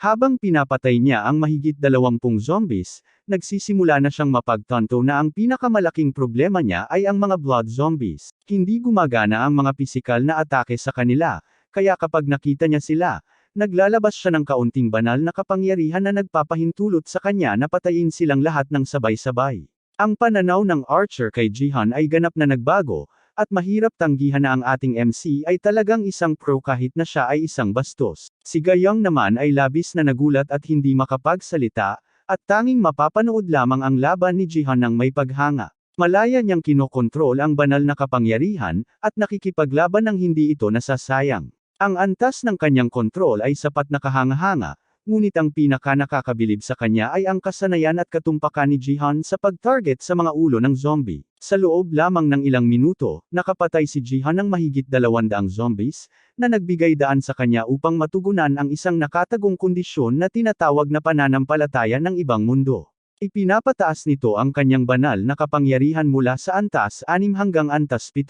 Habang pinapatay niya ang mahigit dalawampung zombies, nagsisimula na siyang mapagtanto na ang pinakamalaking problema niya ay ang mga blood zombies. Hindi gumagana ang mga pisikal na atake sa kanila, kaya kapag nakita niya sila, naglalabas siya ng kaunting banal na kapangyarihan na nagpapahintulot sa kanya na patayin silang lahat ng sabay-sabay. Ang pananaw ng Archer kay Jihan ay ganap na nagbago, at mahirap tanggihan na ang ating MC ay talagang isang pro kahit na siya ay isang bastos. Si Gayong naman ay labis na nagulat at hindi makapagsalita, at tanging mapapanood lamang ang laban ni Jihan ng may paghanga. Malaya niyang kinokontrol ang banal na kapangyarihan, at nakikipaglaban ng hindi ito nasasayang. Ang antas ng kanyang kontrol ay sapat na kahanga-hanga, ngunit ang pinaka nakakabilib sa kanya ay ang kasanayan at katumpakan ni Jihan sa pag-target sa mga ulo ng zombie. Sa loob lamang ng ilang minuto, nakapatay si Jihan ng mahigit dalawandaang zombies, na nagbigay daan sa kanya upang matugunan ang isang nakatagong kondisyon na tinatawag na pananampalataya ng ibang mundo. Ipinapataas nito ang kanyang banal na kapangyarihan mula sa antas 6 hanggang antas 7.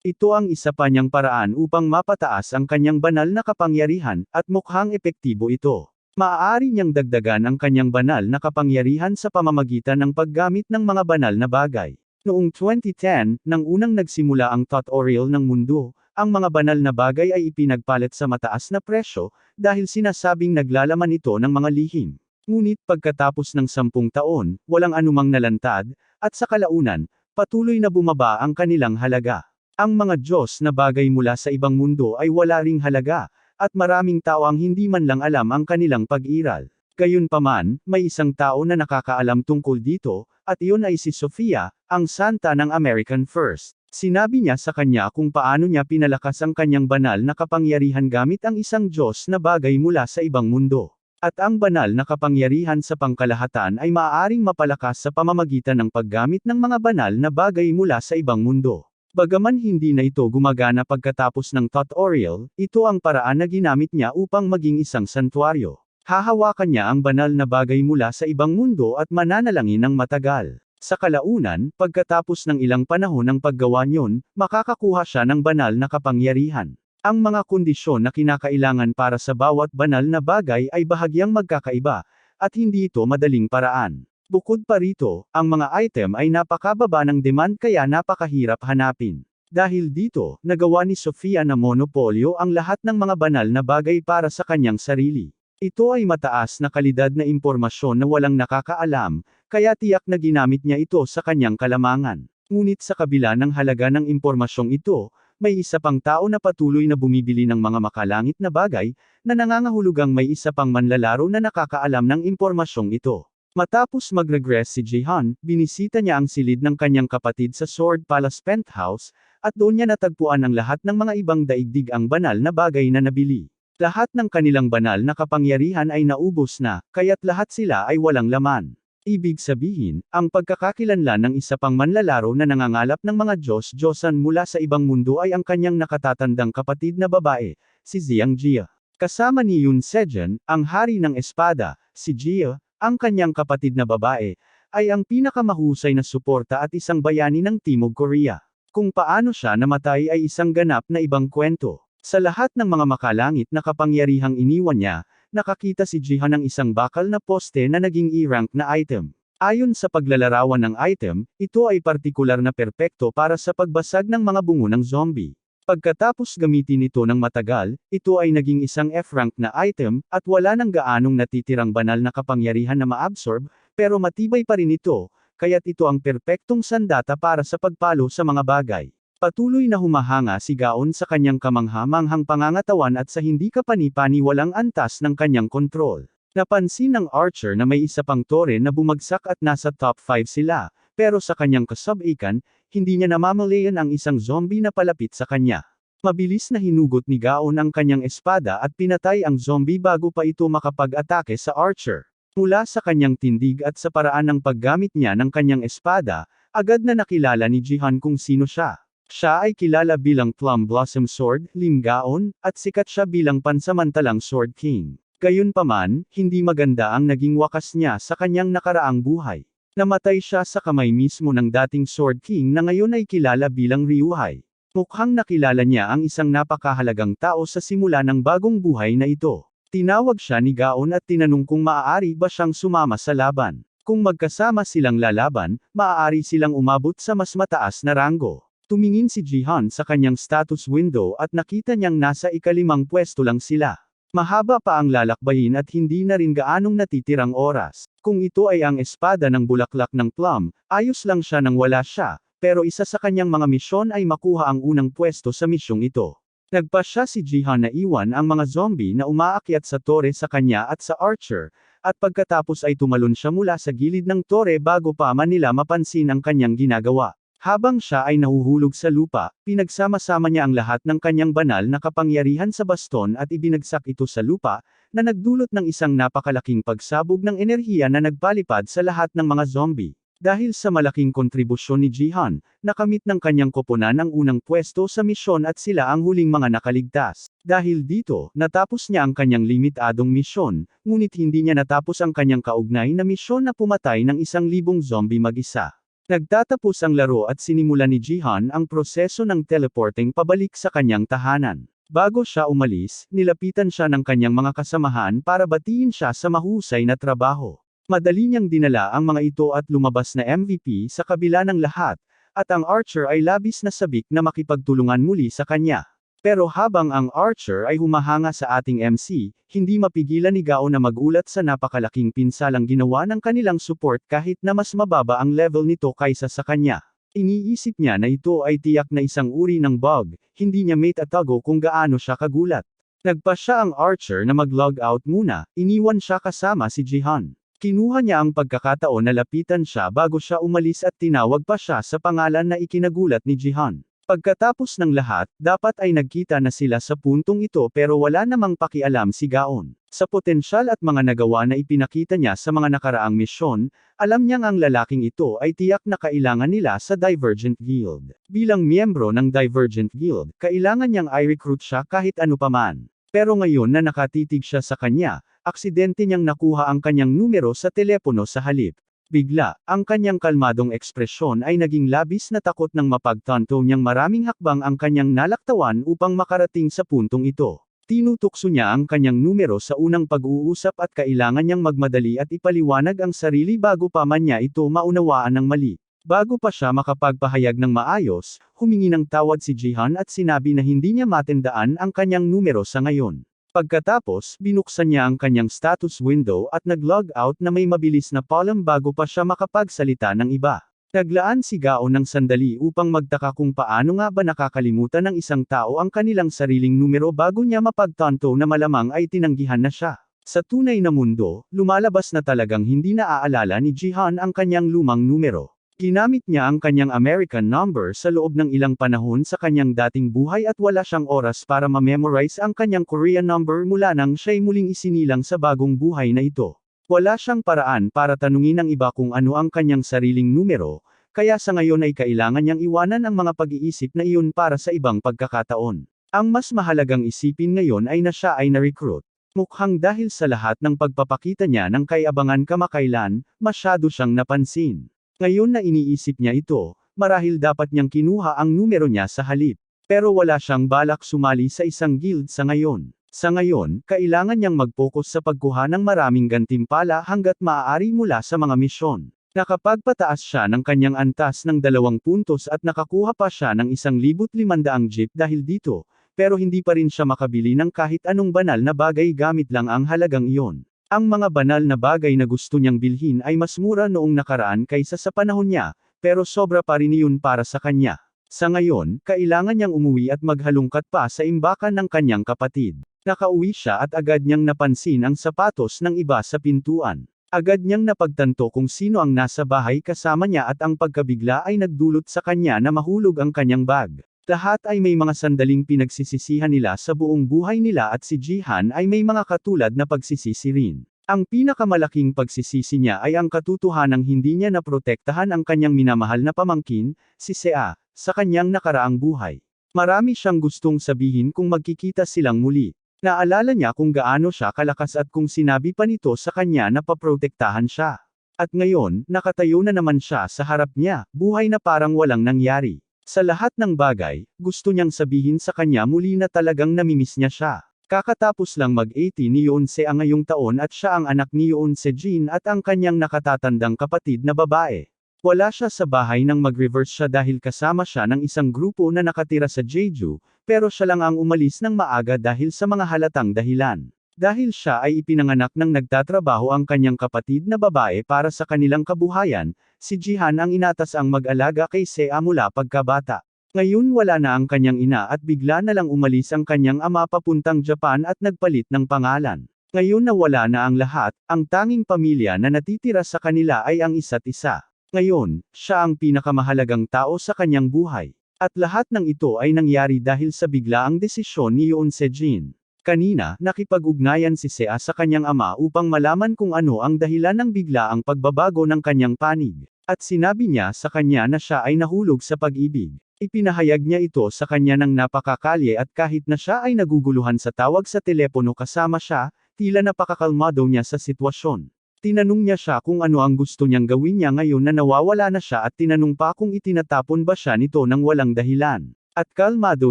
Ito ang isa pa niyang paraan upang mapataas ang kanyang banal na kapangyarihan, at mukhang epektibo ito. Maaari niyang dagdagan ang kanyang banal na kapangyarihan sa pamamagitan ng paggamit ng mga banal na bagay. Noong 2010, nang unang nagsimula ang tutorial ng mundo, ang mga banal na bagay ay ipinagpalit sa mataas na presyo, dahil sinasabing naglalaman ito ng mga lihim. Ngunit pagkatapos ng sampung taon, walang anumang nalantad, at sa kalaunan, patuloy na bumaba ang kanilang halaga. Ang mga Diyos na bagay mula sa ibang mundo ay wala ring halaga, at maraming tao ang hindi man lang alam ang kanilang pag-iral. Gayunpaman, may isang tao na nakakaalam tungkol dito, at iyon ay si Sofia, ang santa ng American First. Sinabi niya sa kanya kung paano niya pinalakas ang kanyang banal na kapangyarihan gamit ang isang Diyos na bagay mula sa ibang mundo. At ang banal na kapangyarihan sa pangkalahatan ay maaaring mapalakas sa pamamagitan ng paggamit ng mga banal na bagay mula sa ibang mundo. Bagaman hindi na ito gumagana pagkatapos ng tutorial, ito ang paraan na ginamit niya upang maging isang santuaryo. Hahawakan niya ang banal na bagay mula sa ibang mundo at mananalangin ng matagal. Sa kalaunan, pagkatapos ng ilang panahon ng paggawa niyon, makakakuha siya ng banal na kapangyarihan. Ang mga kondisyon na kinakailangan para sa bawat banal na bagay ay bahagyang magkakaiba, at hindi ito madaling paraan. Bukod pa rito, ang mga item ay napakababa ng demand kaya napakahirap hanapin. Dahil dito, nagawa ni Sofia na monopolyo ang lahat ng mga banal na bagay para sa kanyang sarili. Ito ay mataas na kalidad na impormasyon na walang nakakaalam, kaya tiyak na ginamit niya ito sa kanyang kalamangan. Ngunit sa kabila ng halaga ng impormasyong ito, may isa pang tao na patuloy na bumibili ng mga makalangit na bagay, na nangangahulugang may isa pang manlalaro na nakakaalam ng impormasyong ito. Matapos mag-regress si Jihan, binisita niya ang silid ng kanyang kapatid sa Sword Palace Penthouse, at doon niya natagpuan ang lahat ng mga ibang daigdig ang banal na bagay na nabili. Lahat ng kanilang banal na kapangyarihan ay naubos na, kaya't lahat sila ay walang laman. Ibig sabihin, ang pagkakakilanlan ng isa pang manlalaro na nangangalap ng mga Diyos-Diyosan mula sa ibang mundo ay ang kanyang nakatatandang kapatid na babae, si Jiang Jia. Kasama ni Yun Sejan, ang hari ng espada, si Jia, ang kanyang kapatid na babae, ay ang pinakamahusay na suporta at isang bayani ng Timog Korea. Kung paano siya namatay ay isang ganap na ibang kwento. Sa lahat ng mga makalangit na kapangyarihang iniwan niya, nakakita si Jihan ng isang bakal na poste na naging E-rank na item. Ayon sa paglalarawan ng item, ito ay partikular na perpekto para sa pagbasag ng mga bungo ng zombie. Pagkatapos gamitin ito ng matagal, ito ay naging isang F-rank na item, at wala nang gaanong natitirang banal na kapangyarihan na maabsorb, pero matibay pa rin ito, kaya't ito ang perpektong sandata para sa pagpalo sa mga bagay. Patuloy na humahanga si Gaon sa kanyang kamangha-manghang pangangatawan at sa hindi kapani-pani walang antas ng kanyang kontrol. Napansin ng Archer na may isa pang tore na bumagsak at nasa top 5 sila, pero sa kanyang kasabikan, hindi niya namamalayan ang isang zombie na palapit sa kanya. Mabilis na hinugot ni Gaon ang kanyang espada at pinatay ang zombie bago pa ito makapag-atake sa Archer. Mula sa kanyang tindig at sa paraan ng paggamit niya ng kanyang espada, agad na nakilala ni Jihan kung sino siya. Siya ay kilala bilang Plum Blossom Sword, Limgaon, at sikat siya bilang pansamantalang Sword King. Gayunpaman, hindi maganda ang naging wakas niya sa kanyang nakaraang buhay. Namatay siya sa kamay mismo ng dating Sword King na ngayon ay kilala bilang Ryuhai. Mukhang nakilala niya ang isang napakahalagang tao sa simula ng bagong buhay na ito. Tinawag siya ni Gaon at tinanong kung maaari ba siyang sumama sa laban. Kung magkasama silang lalaban, maaari silang umabot sa mas mataas na ranggo. Tumingin si Jihan sa kanyang status window at nakita niyang nasa ikalimang pwesto lang sila. Mahaba pa ang lalakbayin at hindi na rin gaanong natitirang oras. Kung ito ay ang espada ng bulaklak ng plum, ayos lang siya nang wala siya, pero isa sa kanyang mga misyon ay makuha ang unang pwesto sa misyong ito. Nagpa siya si Jihan na iwan ang mga zombie na umaakyat sa tore sa kanya at sa archer, at pagkatapos ay tumalon siya mula sa gilid ng tore bago pa man nila mapansin ang kanyang ginagawa. Habang siya ay nahuhulog sa lupa, pinagsama-sama niya ang lahat ng kanyang banal na kapangyarihan sa baston at ibinagsak ito sa lupa, na nagdulot ng isang napakalaking pagsabog ng enerhiya na nagpalipad sa lahat ng mga zombie. Dahil sa malaking kontribusyon ni Jihan, nakamit ng kanyang koponan ang unang pwesto sa misyon at sila ang huling mga nakaligtas. Dahil dito, natapos niya ang kanyang limitadong misyon, ngunit hindi niya natapos ang kanyang kaugnay na misyon na pumatay ng isang libong zombie mag-isa. Nagtatapos ang laro at sinimula ni Jihan ang proseso ng teleporting pabalik sa kanyang tahanan. Bago siya umalis, nilapitan siya ng kanyang mga kasamahan para batiin siya sa mahusay na trabaho. Madali niyang dinala ang mga ito at lumabas na MVP sa kabila ng lahat, at ang Archer ay labis na sabik na makipagtulungan muli sa kanya. Pero habang ang Archer ay humahanga sa ating MC, hindi mapigilan ni Gao na magulat sa napakalaking pinsalang ginawa ng kanilang support kahit na mas mababa ang level nito kaysa sa kanya. Iniisip niya na ito ay tiyak na isang uri ng bug, hindi niya mate atago kung gaano siya kagulat. Nagpa siya ang Archer na mag-log out muna, iniwan siya kasama si Jihan. Kinuha niya ang pagkakataon na lapitan siya bago siya umalis at tinawag pa siya sa pangalan na ikinagulat ni Jihan. Pagkatapos ng lahat, dapat ay nagkita na sila sa puntong ito pero wala namang pakialam si Gaon. Sa potensyal at mga nagawa na ipinakita niya sa mga nakaraang misyon, alam niyang ang lalaking ito ay tiyak na kailangan nila sa Divergent Guild. Bilang miyembro ng Divergent Guild, kailangan niyang i-recruit siya kahit ano paman. Pero ngayon na nakatitig siya sa kanya, aksidente niyang nakuha ang kanyang numero sa telepono sa halip. Bigla, ang kanyang kalmadong ekspresyon ay naging labis na takot nang mapagtanto niyang maraming hakbang ang kanyang nalaktawan upang makarating sa puntong ito. Tinutukso niya ang kanyang numero sa unang pag-uusap at kailangan niyang magmadali at ipaliwanag ang sarili bago pa man niya ito maunawaan ng mali. Bago pa siya makapagpahayag ng maayos, humingi ng tawad si Jihan at sinabi na hindi niya matendaan ang kanyang numero sa ngayon. Pagkatapos, binuksan niya ang kanyang status window at nag-log out na may mabilis na column bago pa siya makapagsalita ng iba. Naglaan si Gao ng sandali upang magtaka kung paano nga ba nakakalimutan ng isang tao ang kanilang sariling numero bago niya mapagtanto na malamang ay tinanggihan na siya. Sa tunay na mundo, lumalabas na talagang hindi naaalala ni Jihan ang kanyang lumang numero. Ginamit niya ang kanyang American number sa loob ng ilang panahon sa kanyang dating buhay at wala siyang oras para ma-memorize ang kanyang Korean number mula nang siya'y muling isinilang sa bagong buhay na ito. Wala siyang paraan para tanungin ang iba kung ano ang kanyang sariling numero, kaya sa ngayon ay kailangan niyang iwanan ang mga pag-iisip na iyon para sa ibang pagkakataon. Ang mas mahalagang isipin ngayon ay na siya ay na-recruit. Mukhang dahil sa lahat ng pagpapakita niya ng kayabangan kamakailan, masyado siyang napansin. Ngayon na iniisip niya ito, marahil dapat niyang kinuha ang numero niya sa halip. Pero wala siyang balak sumali sa isang guild sa ngayon. Sa ngayon, kailangan niyang mag-focus sa pagkuha ng maraming gantimpala hanggat maaari mula sa mga misyon. Nakapagpataas siya ng kanyang antas ng dalawang puntos at nakakuha pa siya ng isang libut limandang jeep dahil dito, pero hindi pa rin siya makabili ng kahit anong banal na bagay gamit lang ang halagang iyon. Ang mga banal na bagay na gusto niyang bilhin ay mas mura noong nakaraan kaysa sa panahon niya, pero sobra pa rin iyon para sa kanya. Sa ngayon, kailangan niyang umuwi at maghalungkat pa sa imbakan ng kanyang kapatid. Nakauwi siya at agad niyang napansin ang sapatos ng iba sa pintuan. Agad niyang napagtanto kung sino ang nasa bahay kasama niya at ang pagkabigla ay nagdulot sa kanya na mahulog ang kanyang bag. Lahat ay may mga sandaling pinagsisisihan nila sa buong buhay nila at si Jihan ay may mga katulad na pagsisisi rin. Ang pinakamalaking pagsisisi niya ay ang katotohanang hindi niya naprotektahan ang kanyang minamahal na pamangkin, si Sea, sa kanyang nakaraang buhay. Marami siyang gustong sabihin kung magkikita silang muli. Naalala niya kung gaano siya kalakas at kung sinabi pa nito sa kanya na paprotektahan siya. At ngayon, nakatayo na naman siya sa harap niya, buhay na parang walang nangyari. Sa lahat ng bagay, gusto niyang sabihin sa kanya muli na talagang namimiss niya siya. Kakatapos lang mag-80 ni Yoon Se ang ngayong taon at siya ang anak ni Yoon Se Jin at ang kanyang nakatatandang kapatid na babae. Wala siya sa bahay nang mag-reverse siya dahil kasama siya ng isang grupo na nakatira sa Jeju, pero siya lang ang umalis ng maaga dahil sa mga halatang dahilan. Dahil siya ay ipinanganak ng nagtatrabaho ang kanyang kapatid na babae para sa kanilang kabuhayan, si Jihan ang inatas ang mag-alaga kay Sea mula pagkabata. Ngayon wala na ang kanyang ina at bigla na lang umalis ang kanyang ama papuntang Japan at nagpalit ng pangalan. Ngayon na wala na ang lahat, ang tanging pamilya na natitira sa kanila ay ang isa't isa. Ngayon, siya ang pinakamahalagang tao sa kanyang buhay. At lahat ng ito ay nangyari dahil sa biglaang desisyon ni Yoon Sejin. Kanina, nakipag-ugnayan si Sea sa kanyang ama upang malaman kung ano ang dahilan ng biglaang pagbabago ng kanyang panig. At sinabi niya sa kanya na siya ay nahulog sa pag-ibig. Ipinahayag niya ito sa kanya ng napakakalye at kahit na siya ay naguguluhan sa tawag sa telepono kasama siya, tila napakakalmado niya sa sitwasyon. Tinanong niya siya kung ano ang gusto niyang gawin niya ngayon na nawawala na siya at tinanong pa kung itinatapon ba siya nito ng walang dahilan. At kalmado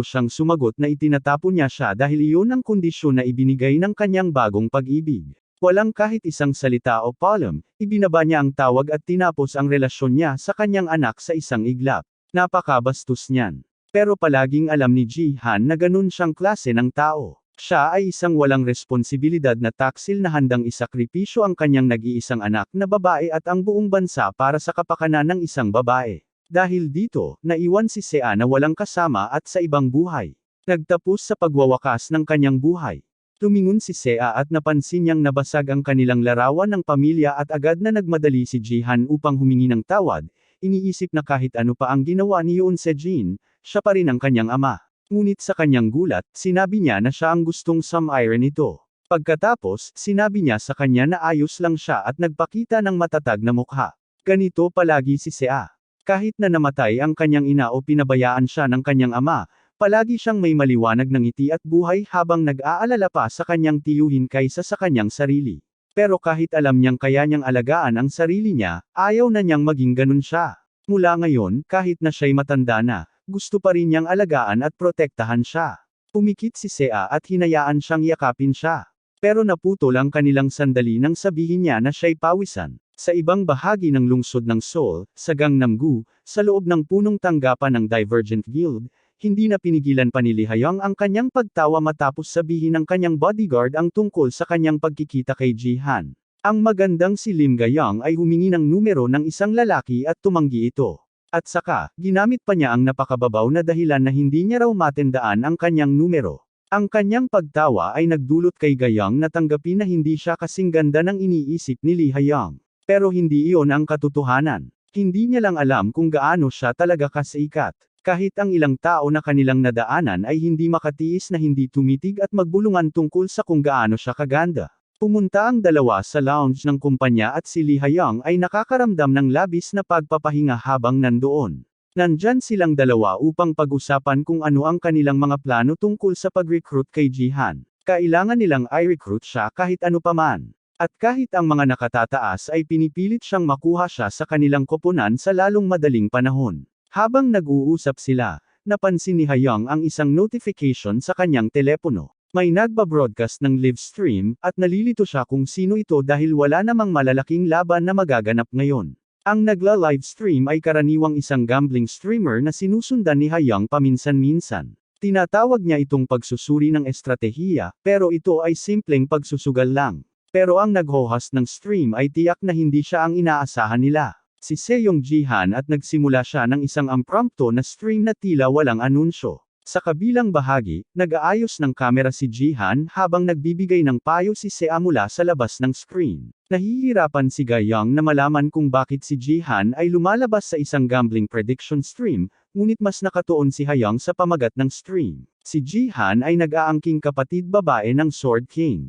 siyang sumagot na itinatapon niya siya dahil iyon ang kondisyon na ibinigay ng kanyang bagong pag-ibig. Walang kahit isang salita o palm, ibinaba niya ang tawag at tinapos ang relasyon niya sa kanyang anak sa isang iglap. Napakabastos niyan. Pero palaging alam ni Jihan na ganun siyang klase ng tao. Siya ay isang walang responsibilidad na taksil na handang isakripisyo ang kanyang nag-iisang anak na babae at ang buong bansa para sa kapakanan ng isang babae. Dahil dito, naiwan si Sea na walang kasama at sa ibang buhay. Nagtapos sa pagwawakas ng kanyang buhay. Tumingon si Sea at napansin niyang nabasag ang kanilang larawan ng pamilya at agad na nagmadali si Jihan upang humingi ng tawad, iniisip na kahit ano pa ang ginawa ni Yoon Sejin, siya pa rin ang kanyang ama. Ngunit sa kanyang gulat, sinabi niya na siya ang gustong samiren nito. Pagkatapos, sinabi niya sa kanya na ayos lang siya at nagpakita ng matatag na mukha. Ganito palagi si Sea. Kahit na namatay ang kanyang ina o pinabayaan siya ng kanyang ama, palagi siyang may maliwanag ng ngiti at buhay habang nag-aalala pa sa kanyang tiyuhin kaysa sa kanyang sarili. Pero kahit alam niyang kaya niyang alagaan ang sarili niya, ayaw na niyang maging ganun siya. Mula ngayon, kahit na siya'y matanda na, gusto pa rin niyang alagaan at protektahan siya. Pumikit si Sea at hinayaan siyang yakapin siya. Pero naputol ang kanilang sandali nang sabihin niya na siya'y pawisan. Sa ibang bahagi ng lungsod ng Seoul, sa Gangnam-gu, sa loob ng punong tanggapan ng Divergent Guild, hindi na pinigilan pa ni Lihayong ang kanyang pagtawa matapos sabihin ng kanyang bodyguard ang tungkol sa kanyang pagkikita kay Jihan. Ang magandang si Lim Gayong ay humingi ng numero ng isang lalaki at tumanggi ito. At saka, ginamit pa niya ang napakababaw na dahilan na hindi niya raw matendaan ang kanyang numero. Ang kanyang pagtawa ay nagdulot kay Gayong na tanggapin na hindi siya kasing ganda ng iniisip ni Lee Hayong. Pero hindi iyon ang katotohanan. Hindi niya lang alam kung gaano siya talaga kasikat. Kahit ang ilang tao na kanilang nadaanan ay hindi makatiis na hindi tumitig at magbulungan tungkol sa kung gaano siya kaganda. Pumunta ang dalawa sa lounge ng kumpanya at si Lee Hayong ay nakakaramdam ng labis na pagpapahinga habang nandoon. Nandyan silang dalawa upang pag-usapan kung ano ang kanilang mga plano tungkol sa pag-recruit kay Jihan. Kailangan nilang i-recruit siya kahit ano paman. At kahit ang mga nakatataas ay pinipilit siyang makuha siya sa kanilang koponan sa lalong madaling panahon. Habang nag-uusap sila, napansin ni Hayong ang isang notification sa kanyang telepono. May nagba-broadcast ng live stream, at nalilito siya kung sino ito dahil wala namang malalaking laban na magaganap ngayon. Ang nagla-live stream ay karaniwang isang gambling streamer na sinusundan ni Hayong paminsan-minsan. Tinatawag niya itong pagsusuri ng estratehiya, pero ito ay simpleng pagsusugal lang. Pero ang nag-host ng stream ay tiyak na hindi siya ang inaasahan nila si Seyong Jihan at nagsimula siya ng isang impromptu na stream na tila walang anunsyo. Sa kabilang bahagi, nag-aayos ng kamera si Jihan habang nagbibigay ng payo si Sea mula sa labas ng screen. Nahihirapan si Gayong na malaman kung bakit si Jihan ay lumalabas sa isang gambling prediction stream, ngunit mas nakatuon si Hayong sa pamagat ng stream. Si Jihan ay nag-aangking kapatid babae ng Sword King.